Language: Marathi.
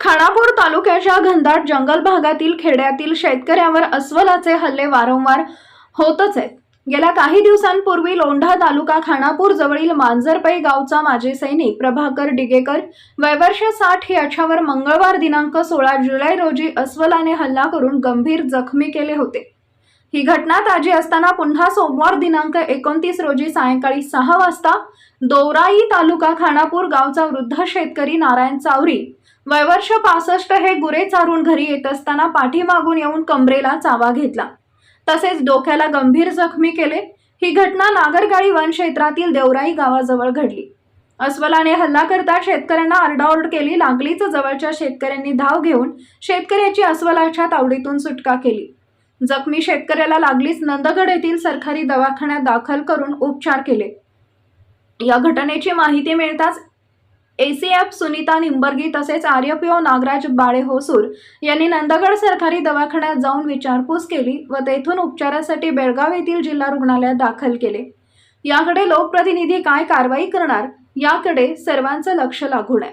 खानापूर तालुक्याच्या घनदाट जंगल भागातील खेड्यातील शेतकऱ्यावर अस्वलाचे हल्ले वारंवार होतच आहेत. गेल्या काही दिवसांपूर्वी लोंढा तालुका खानापूर जवळील मांजरपै गावचा माजी सैनिक प्रभाकर डिगेकर वयवर्ष साठ याच्यावर मंगळवार दिनांक सोळा जुलै रोजी अस्वलाने हल्ला करून गंभीर जखमी केले होते. ही घटना ताजी असताना पुन्हा सोमवार दिनांक एकोणतीस रोजी सायंकाळी सहा वाजता दोराई तालुका खानापूर गावचा वृद्ध शेतकरी नारायण चावरी वयवर्ष पासष्ट हे गुरे चारून घरी येत असताना पाठीमागून येऊन कमरेला चावा घेतला. तसेच डोक्याला गंभीर जखमी केले. ही घटना नागरगाळी वन क्षेत्रातील देवराई गावाजवळ घडली. अस्वलाने हल्ला करता शेतकऱ्यांना आरडाओरड केली. लागलीच जवळच्या शेतकऱ्यांनी धाव घेऊन शेतकऱ्याची अस्वलाच्या तावडीतून सुटका केली. जखमी शेतकऱ्याला लागलीच नंदगड येथील सरकारी दवाखान्यात दाखल करून उपचार केले. या घटनेची माहिती मिळताच एसीएफ सुनीता निंबर्गी तसेच आर्यपीओ नागराज बाळे होसूर यांनी नंदगड सरकारी दवाखान्यात जाऊन विचारपूस केली व तेथून उपचारासाठी बेळगाव येथील जिल्हा रुग्णालयात दाखल केले. याकडे लोकप्रतिनिधी काय कारवाई करणार? याकडे सर्वांचं लक्ष लागून आहे.